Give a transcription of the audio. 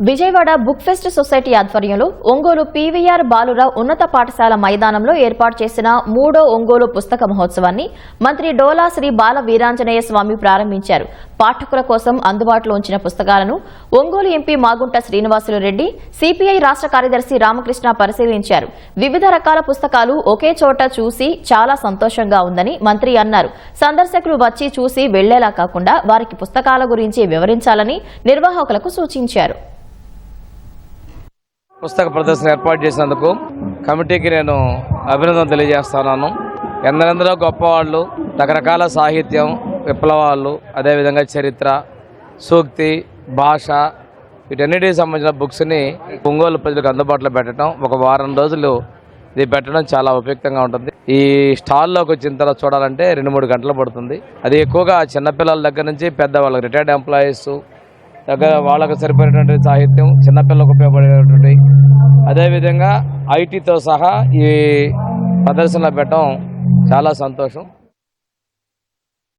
Vijayawada book pest society ఆధ్వర్యంలో Ongole PVR Balu Rao ఉన్నత పాఠశాల మైదానంలో ఏర్పాటు చేసిన మూడో ఒంగోలు పుస్తక మహోత్సవాన్ని మంత్రి డోలా శ్రీ బాల వీరాంజనేయ స్వామి ప్రారంభించారు. పాఠకుల కోసం అందుబాటులో ఉంచిన పుస్తకాలను ఒంగోలు ఎంపీ మాగుంట శ్రీనివాసులు రెడ్డి సిపిఐ రాష్ట్ర కార్యదర్శి రామకృష్ణ పరిశీలించారు. వివిధ రకాల పుస్తకాలు ఒకే చోట చూసి చాలా సంతోషంగా ఉందని మంత్రి అన్నారు. సందర్శకులు వచ్చి చూసి వెళ్ళేలా కాకుండా వారికి పుస్తకాల గురించి వివరించాలని నిర్వాహకులకు సూచించారు. పుస్తక ప్రదర్శన ఏర్పాటు చేసినందుకు కమిటీకి నేను అభినందన తెలియజేస్తున్నాను. ఎందరెందరో గొప్పవాళ్ళు రకరకాల సాహిత్యం విప్లవాలు అదేవిధంగా చరిత్ర సూక్తి భాష వీటన్నిటికి సంబంధించిన బుక్స్ని ఒంగోలు ప్రజలకు అందుబాటులో పెట్టడం ఒక వారం రోజులు ఇది పెట్టడం చాలా ఉపయుక్తంగా ఉంటుంది. ఈ స్టాల్లోకి వచ్చిన తర్వాత చూడాలంటే రెండు మూడు గంటలు పడుతుంది. అది ఎక్కువగా చిన్నపిల్లల దగ్గర నుంచి పెద్దవాళ్ళకి రిటైర్డ్ ఎంప్లాయీస్ దగ్గర వాళ్ళకు సరిపడేటువంటి సాహిత్యం చిన్నపిల్లలకు ఉపయోగపడేటువంటి అదేవిధంగా ఐటీతో సహా ఈ ప్రదర్శనలు పెట్టడం చాలా సంతోషం.